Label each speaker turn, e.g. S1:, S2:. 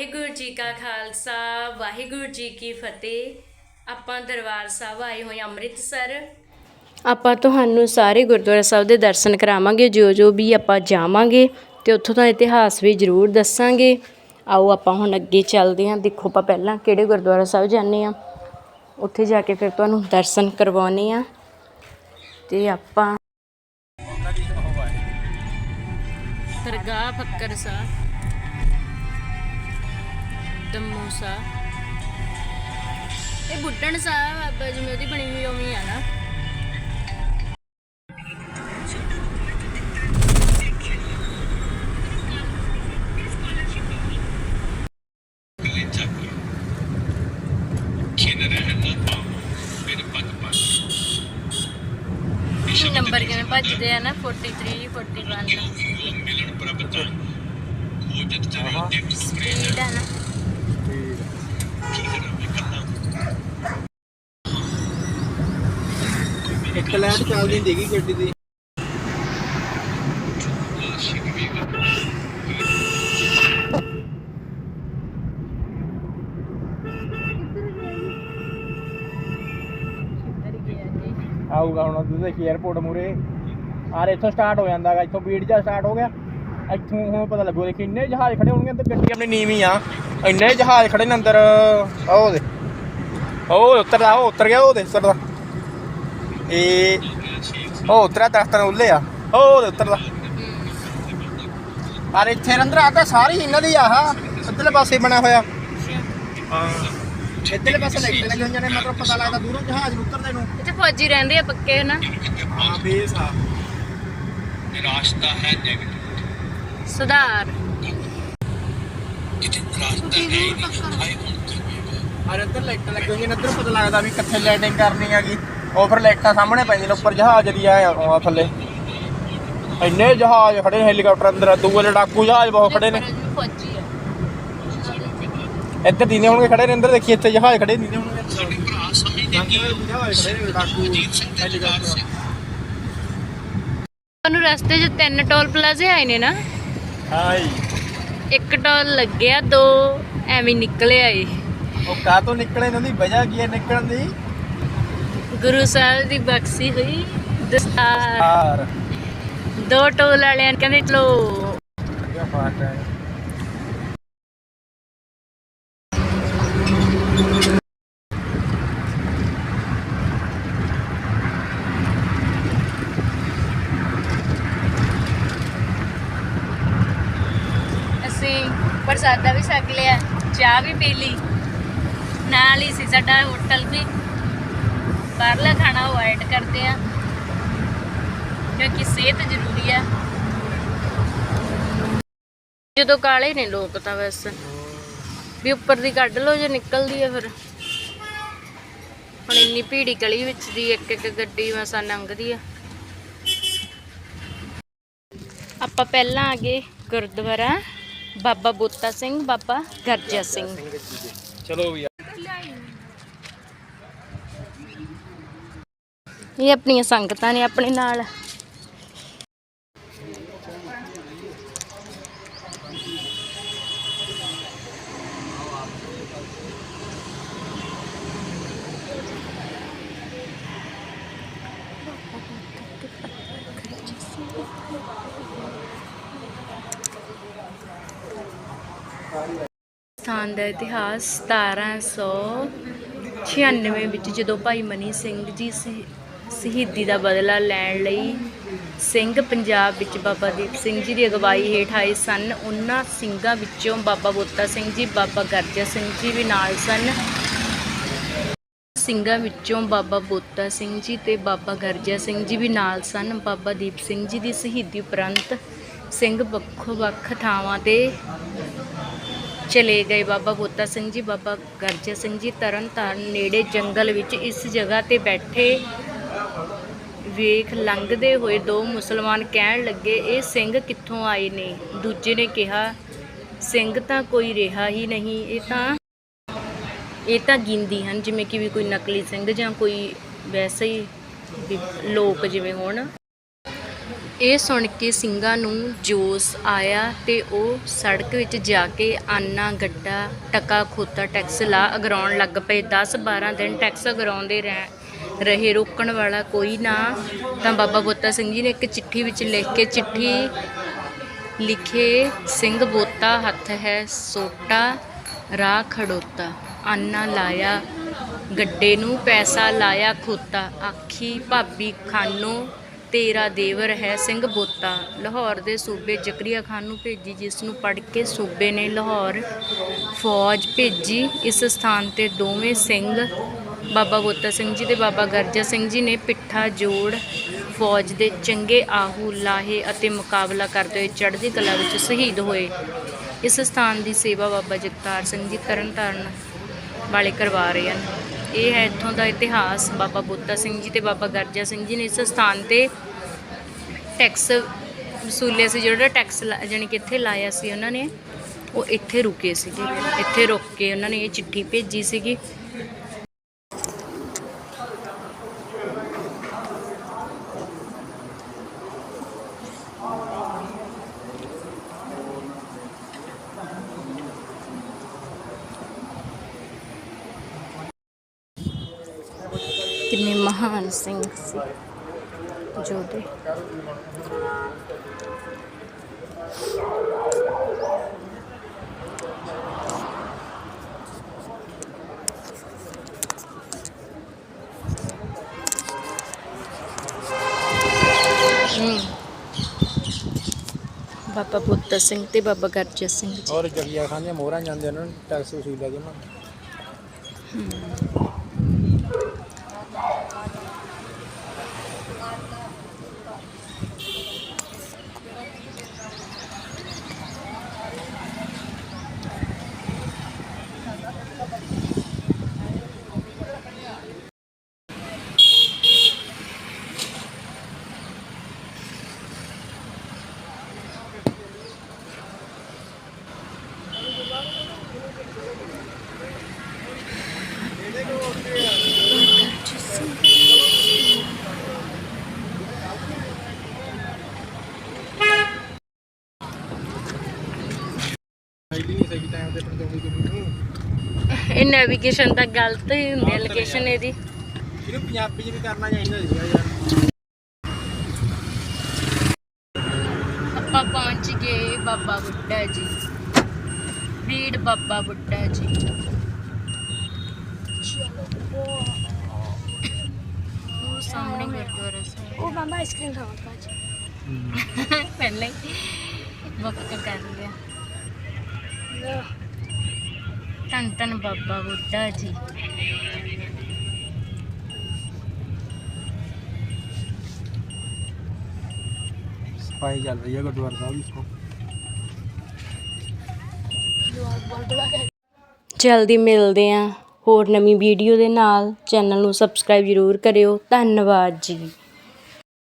S1: ਵਾਹਿਗੁਰੂ ਜੀ ਕਾ ਖਾਲਸਾ, ਵਾਹਿਗੁਰੂ ਜੀ ਕੀ ਫਤਿਹ। ਆਪਾਂ ਦਰਬਾਰ ਸਾਹਿਬ ਆਏ ਹੋਏ ਅੰਮ੍ਰਿਤਸਰ। ਆਪਾਂ ਤੁਹਾਨੂੰ ਸਾਰੇ ਗੁਰਦੁਆਰਾ ਸਾਹਿਬ ਦੇ ਦਰਸ਼ਨ ਕਰਾਵਾਂਗੇ, ਜੋ ਜੋ ਵੀ ਆਪਾਂ ਜਾਵਾਂਗੇ ਤੇ ਉੱਥੋਂ ਦਾ ਇਤਿਹਾਸ ਵੀ ਜ਼ਰੂਰ ਦੱਸਾਂਗੇ। ਆਓ ਆਪਾਂ ਹੁਣ ਅੱਗੇ ਚੱਲਦੇ ਹਾਂ। ਦੇਖੋ ਆਪਾਂ ਪਹਿਲਾਂ ਕਿਹੜੇ ਗੁਰਦੁਆਰਾ ਸਾਹਿਬ ਜਾਂਦੇ ਆ ਉੱਥੇ ਜਾ ਕੇ ਫਿਰ ਤੁਹਾਨੂੰ ਦਰਸ਼ਨ ਕਰਵਾਉਣੇ ਆ ਤੇ ਆਪਾਂ ਦਰਗਾਹ ਫੱਕਰ ਸਾਹਿਬ। ਸਾਹਿਬ ਇਹ ਬੁੱਢਣ ਸਾਹਿਬ ਬਾਬਾ ਜਿਵੇਂ ਉਹਦੀ ਬਣੀ ਹੋਈ ਉਵੇਂ ਹੀ ਆ ਨਾ। ਨੰਬਰ ਕਿਵੇਂ ਭੱਜਦੇ ਆ ਨਾ? 43 41 ਸਪੀਡ ਆ ਨਾ।
S2: ਇੱਕ ਲਾਈਟ ਚੱਲਦੀ ਹੁੰਦੀ ਹੈਗੀ ਗੱਡੀ ਦੀ। ਆਊਗਾ ਹੁਣ ਤੁਸੀਂ ਦੇਖੀ 에어ਪੋਰਟ ਮੂਰੇ ਆਰ ਇੱਥੋਂ ਸਟਾਰਟ ਹੋ ਜਾਂਦਾਗਾ ਇੱਥੋਂ ਬੀੜ ਜਾ ਸਟਾਰਟ ਹੋ ਗਿਆ। ਇੱਥੋਂ ਹੁਣ ਪਤਾ ਲੱਗੂ ਦੇਖੀ ਇੰਨੇ ਜਹਾਜ਼ ਖੜੇ ਹੋਣਗੇ ਅੰਦਰ। ਗੱਡੀ ਆਪਣੀ ਨੀਵੀਂ ਆ। ਇੰਨੇ ਜਹਾਜ਼ ਖੜੇ ਨੇ ਅੰਦਰ। ਉਹ ਦੇ ਉਹ ਉਤਰਦਾ ਉਹ ਉਤਰ ਗਿਆ ਉਹ ਦੇ ਉਤਰਦਾ ਇਹ ਉਹ ਉਤਰਾ ਦਰਖਤਾਂ ਨੂੰ ਉੱਲੇ ਆ। ਉਹ ਦੇ। ਉਤਰਦਾ ਪਰ ਇੱਥੇ ਆ ਤਾਂ ਸਾਰੀ ਇਹਨਾਂ ਦੀ ਆਹ ਇੱਧਰਲੇ ਪਾਸੇ ਬਣਿਆ ਹੋਇਆ। ਹਾਂ। ਇੱਧਰਲੇ ਪਾਸੇ ਲਾਈਟ ਲੱਗੇ ਹੋਈਆਂ ਨੇ ਮਤਲਬ ਪਤਾ ਲੱਗਦਾ ਦੂਰੋਂ ਜਹਾਜ਼ ਨੂੰ ਉਤਰਦੇ ਨੂੰ।
S1: ਇੱਥੇ ਫੌਜੀ ਰਹਿੰਦੇ ਆ ਪੱਕੇ ਨਾ
S2: ਹਾਂ ਬੇਸ ਆ।
S3: ਨਿਰਾਸ਼ਤਾ ਹੈ ਨੈਗੇਟਿਵ
S1: ਸੁਧਾਰ।
S3: ਜਿੱਥੇ ਨਿਰਾਸ਼ਤਾ ਹੈ ਹੀ ਨਹੀਂ।
S2: ਔਰ ਇੱਧਰ ਲਾਈਟ ਲੱਗੀ ਹੋਈਆਂ ਨੇ ਇੱਧਰੋਂ ਪਤਾ ਲੱਗਦਾ ਵੀ ਕਿੱਥੇ ਲੈਂਡਿੰਗ ਕਰਨੀ ਹੈਗੀ। ਉਹ ਫਿਰ ਲਾਈਟਾਂ ਸਾਹਮਣੇ ਪੈਂਦੀਆਂ ਨੇ ਉੱਪਰ ਜਹਾਜ਼ ਦੀ ਆ ਆ ਥੱਲੇ। ਇੰਨੇ ਜਹਾਜ਼ ਖੜੇ ਹੈਲੀਕਾਪਟਰ ਅੰਦਰ ਦੂਏ ਲੜਾਕੂ ਜਹਾਜ਼ ਬਹੁਤ ਖੜੇ ਨੇ।
S1: ਫੌਜੀ ਆ
S2: ਇੱਧਰ ਦੀਨੇ ਹੋਣਗੇ ਖੜੇ ਨੇ ਅੰਦਰ ਦੇਖੀ ਇੱਥੇ ਜਹਾਜ਼ ਖੜੇ ਦੀਨੇ ਹੋਣਗੇ।
S3: ਸਾਡੇ ਭਰਾ ਸਮਝਦੇ ਕਿ
S2: ਜਹਾਜ਼ ਖੜੇ ਨੇ ਲੜਾਕੂ
S3: ਅਜੀਤ ਸਿੰਘ ਦੇ ਜਗਾਰ ਸਿੰਘ।
S1: ਤੁਹਾਨੂੰ ਰਸਤੇ 'ਚ ਤਿੰਨ ਟੋਲ ਪਲਾਜ਼ੇ ਆਏ ਨੇ ਨਾ?
S2: ਹਾਈ
S1: ਇੱਕ ਟੋਲ ਲੱਗਿਆ ਦੋ ਐਵੇਂ ਨਿਕਲੇ ਆਏ।
S2: ਉਹ ਕਾਹ ਤੋਂ ਨਿਕਲੇ ਇਹਨਾਂ ਦੀ ਵਜ੍ਹਾ ਕੀ ਹੈ ਨਿਕਲਣ ਦੀ?
S1: ਗੁਰੂ ਸਾਹਿਬ ਦੀ ਬਖਸ਼ੀ ਹੋਈ। ਦਸਤਾਰ।
S2: ਯਾਰ
S1: ਦੋ ਟੋਲ ਵਾਲਿਆਂ ਨੇ ਕਹਿੰਦੇ ਚਲੋ।
S2: ਹੈ।
S1: ਅਸੀਂ ਪ੍ਰਸਾਦਾ ਵੀ ਛਕ ਲਿਆ ਚਾਹ ਵੀ ਪੀ ਲਈ। ਨਾਲ ਹੀ ਸੀ ਸਾਡਾ ਹੋਟਲ ਵੀ। ਬਾਹਰਲਾ ਖਾਣਾ ਅਵੋਇਡ ਕਰਦੇ ਆ। ਕਿਉਂਕਿ ਸਿਹਤ ਜ਼ਰੂਰੀ ਆ। ਜਦੋਂ ਕਾਲੇ ਨੇ ਲੋਕ ਤਾਂ ਬਸ। ਵੀ ਉੱਪਰ ਦੀ ਕੱਢ ਲਓ ਜੇ ਨਿਕਲਦੀ ਆ ਫਿਰ। ਹੁਣ ਇੰਨੀ ਭੀੜੀ ਗਲੀ ਵਿੱਚ ਦੀ ਇੱਕ ਇੱਕ ਗੱਡੀ ਮਸਾਂ ਲੰਘਦੀ ਆ। ਆਪਾਂ ਪਹਿਲਾਂ ਆ ਗਏ ਗੁਰਦੁਆਰਾ ਬਾਬਾ ਬੋਤਾ ਸਿੰਘ ਬਾਬਾ ਗਰਜਾ ਸਿੰਘ।
S2: ਚਲੋ ਵੀ
S1: ਇਹ ਆਪਣੀਆਂ ਸੰਗਤਾਂ ਨੇ ਆਪਣੇ ਨਾਲ। ਸਥਾਨ ਦਾ ਇਤਿਹਾਸ 1796 ਵਿੱਚ ਜਦੋਂ ਭਾਈ ਮਨੀ ਸਿੰਘ ਜੀ ਸ਼ਹੀ- ਸ਼ਹੀਦੀ ਦਾ ਬਦਲਾ ਲੈਣ ਲਈ ਸਿੰਘ ਪੰਜਾਬ ਵਿੱਚ ਬਾਬਾ ਦੀਪ ਸਿੰਘ ਜੀ ਦੀ ਅਗਵਾਈ ਹੇਠ ਆਏ ਸਨ। ਉਹਨਾਂ ਸਿੰਘਾਂ ਵਿੱਚੋਂ ਬਾਬਾ ਬੋਤਾ ਸਿੰਘ ਜੀ, ਬਾਬਾ ਗਰਜਾ ਸਿੰਘ ਜੀ ਵੀ ਨਾਲ ਸਨ। ਸਿੰਘਾਂ ਵਿੱਚੋਂ ਬਾਬਾ ਬੋਤਾ ਸਿੰਘ ਜੀ ਤੇ ਬਾਬਾ ਗਰਜਾ ਸਿੰਘ ਜੀ ਵੀ ਨਾਲ ਸਨ। ਬਾਬਾ ਦੀਪ ਸਿੰਘ ਜੀ ਦੀ ਸ਼ਹੀਦੀ ਉਪਰੰਤ ਸਿੰਘ ਵੱਖੋ ਵੱਖ ਥਾਵਾਂ ਤੇ ਚਲੇ ਗਏ। ਬਾਬਾ ਬੋਤਾ ਸਿੰਘ ਜੀ, ਬਾਬਾ ਗਰਜਾ ਸਿੰਘ ਜੀ ਤਰਨ ਤਾਰਨ ਨੇੜੇ ਜੰਗਲ ਵਿੱਚ ਇਸ ਜਗ੍ਹਾ ਤੇ ਬੈਠੇ ਵੇਖ ਲੰਘਦੇ ਹੋਏ ਦੋ ਮੁਸਲਮਾਨ ਕਹਿਣ ਲੱਗੇ, ਇਹ ਸਿੰਘ ਕਿੱਥੋਂ ਆਏ ਨੇ? ਦੂਜੇ ਨੇ ਕਿਹਾ, ਸਿੰਘ ਤਾਂ ਕੋਈ ਰਿਹਾ ਹੀ ਨਹੀਂ, ਇਹ ਤਾਂ ਇਹ ਤਾਂ ਗਿੰਦੀ ਹਨ, ਜਿਵੇਂ ਕਿ ਵੀ ਕੋਈ ਨਕਲੀ ਸਿੰਘ ਜਾਂ ਕੋਈ ਵੈਸੇ ਹੀ ਲੋਕ ਜਿਵੇਂ ਹੋਣ। ਇਹ ਸੁਣ ਕੇ ਸਿੰਘਾਂ ਨੂੰ ਜੋਸ਼ ਆਇਆ ਤੇ ਉਹ ਸੜਕ ਵਿੱਚ ਜਾ ਕੇ ਆਨਾ ਗੱਡਾ, ਟਕਾ ਖੋਤਾ ਟੈਕਸ ਲਾ ਅਗਰਾਉਣ ਲੱਗ ਪਏ। 10 12 ਦਿਨ ਟੈਕਸ ਅਗਰਾਉਂਦੇ ਰਹਿ ਰਹੇ, ਰੋਕਣ ਵਾਲਾ ਕੋਈ ਨਾ। ਤਾਂ ਬਾਬਾ ਬੋਤਾ ਸਿੰਘ ਜੀ ਨੇ ਇੱਕ ਚਿੱਠੀ ਵਿੱਚ ਲਿਖ ਕੇ ਚਿੱਠੀ ਲਿਖੇ, ਸਿੰਘ ਬੋਤਾ, ਹੱਥ ਹੈ ਸੋਟਾ, ਰਾਹ ਖੜੋਤਾ। ਆਨਾ ਲਾਇਆ ਗੱਡੇ ਨੂੰ, ਪੈਸਾ ਲਾਇਆ ਖੋਤਾ। ਆਖੀ, ਭਾਬੀ ਖਾਨੋ, ਤੇਰਾ ਦੇਵਰ ਹੈ ਸਿੰਘ ਬੋਤਾ। ਲਾਹੌਰ ਦੇ ਸੂਬੇ ਜ਼ਕਰੀਆ ਖਾਨ ਨੂੰ ਭੇਜੀ, ਜਿਸ ਨੂੰ ਪੜ੍ਹ ਕੇ ਸੂਬੇ ਨੇ ਲਾਹੌਰ ਫੌਜ ਭੇਜੀ। ਇਸ ਸਥਾਨ ਤੇ ਦੋਵੇਂ ਸਿੰਘ ਬਾਬਾ ਗੋਤਾ ਸਿੰਘ ਜੀ ਤੇ ਬਾਬਾ ਗਰਜਾ ਸਿੰਘ ਜੀ ਨੇ ਪਿੱਠਾ ਜੋੜ, ਫੌਜ ਦੇ ਚੰਗੇ ਆਹੂ, ਲਾਹੇ ਅਤੇ ਮੁਕਾਬਲਾ ਕਰਦੇ ਹੋਏ ਚੜ੍ਹਦੀ ਕਲਾ ਵਿੱਚ ਸ਼ਹੀਦ ਹੋਏ। ਇਸ ਸਥਾਨ ਦੀ ਸੇਵਾ ਬਾਬਾ ਜਗਤਾਰ ਸਿੰਘ ਜੀ ਤਰਨਤਾਰਨ ਵਾਲੇ ਕਰਵਾ ਰਹੇ ਹਨ। ਇਹ ਹੈ ਇੱਥੋਂ ਦਾ ਇਤਿਹਾਸ। ਬਾਬਾ ਬੋਤਾ ਸਿੰਘ ਜੀ ਤੇ ਬਾਬਾ ਗਰਜਾ ਸਿੰਘ ਜੀ ਨੇ ਇਸ ਸਥਾਨ ਤੇ ਟੈਕਸ ਵਸੂਲਿਆ ਸੀ। ਜਿਹੜਾ ਟੈਕਸ ਜਾਨੀ ਕਿ ਇੱਥੇ ਲਾਇਆ ਸੀ ਉਹਨਾਂ ਨੇ, ਉਹ ਇੱਥੇ ਰੁਕੇ ਸੀਗੇ। ਇੱਥੇ ਰੁਕ ਕੇ ਉਹਨਾਂ ਨੇ ਇਹ ਚਿੱਠੀ ਭੇਜੀ ਸੀਗੀ। ਕਿੰਨੇ ਮਹਾਨ ਸਿੰਘ ਸੀ ਜੋਧੇ ਹਮ। ਬਾਬਾ ਬੁੱਤਾ ਸਿੰਘ ਤੇ ਬਾਬਾ ਗਰਜਾ ਸਿੰਘ ਜੀ
S2: ਔਰ ਜਗੀਆ ਖਾਨ ਦੀਆਂ ਮੋਹਰਾਂ ਜਾਂਦੇ ਉਹਨਾਂ ਨੂੰ ਟੈਕਸ ਵਸੂਲਿਆ ਜੀ ਉਹਨਾਂ ਨੇ।
S1: ਇਹ ਨੈਵੀਗੇਸ਼ਨ ਤਾਂ ਗਲਤ ਹੀ ਹੁੰਦੀ ਹੈ ਲੋਕੇਸ਼ਨ ਇਹਦੀ।
S2: ਇਹਨੂੰ ਪੰਜਾਬੀ ਚ ਵੀ ਕਰਨਾ ਚਾਹੀਦਾ ਸੀਗਾ ਯਾਰ।
S1: ਆਪਾਂ ਪਹੁੰਚ ਗਏ ਬਾਬਾ ਬੁੱਢਾ ਜੀ। ਬੀੜ ਬਾਬਾ ਬੁੱਢਾ ਜੀ। ਉਹ ਸਾਹਮਣੇ ਗੁਰਦੁਆਰਾ ਸਾਹਿਬ।
S4: ਉਹ ਮਾਮਾ ਆਈਸਕ੍ਰੀਮ ਖਾਵਾਂਗਾ ਅੱਜ
S1: ਪਹਿਲਾਂ ਹੀ। ਵਕ ਕਰ ਲਿਆ। ਧੰਨ ਧੰਨ ਬਾਬਾ ਬੁੱਢਾ ਜੀ।
S2: ਸਪਾਈ ਚੱਲ ਰਹੀ ਹੈ ਗੁਰਦੁਆਰਾ ਸਾਹਿਬ ਦੀ
S1: ਜਲਦੀ ਮਿਲਦੇ ਆਂ ਹੋਰ ਨਵੀਂ ਵੀਡੀਓ ਦੇ ਨਾਲ। ਚੈਨਲ ਨੂੰ ਸਬਸਕ੍ਰਾਈਬ ਜ਼ਰੂਰ ਕਰਿਓ। ਧੰਨਵਾਦ ਜੀ।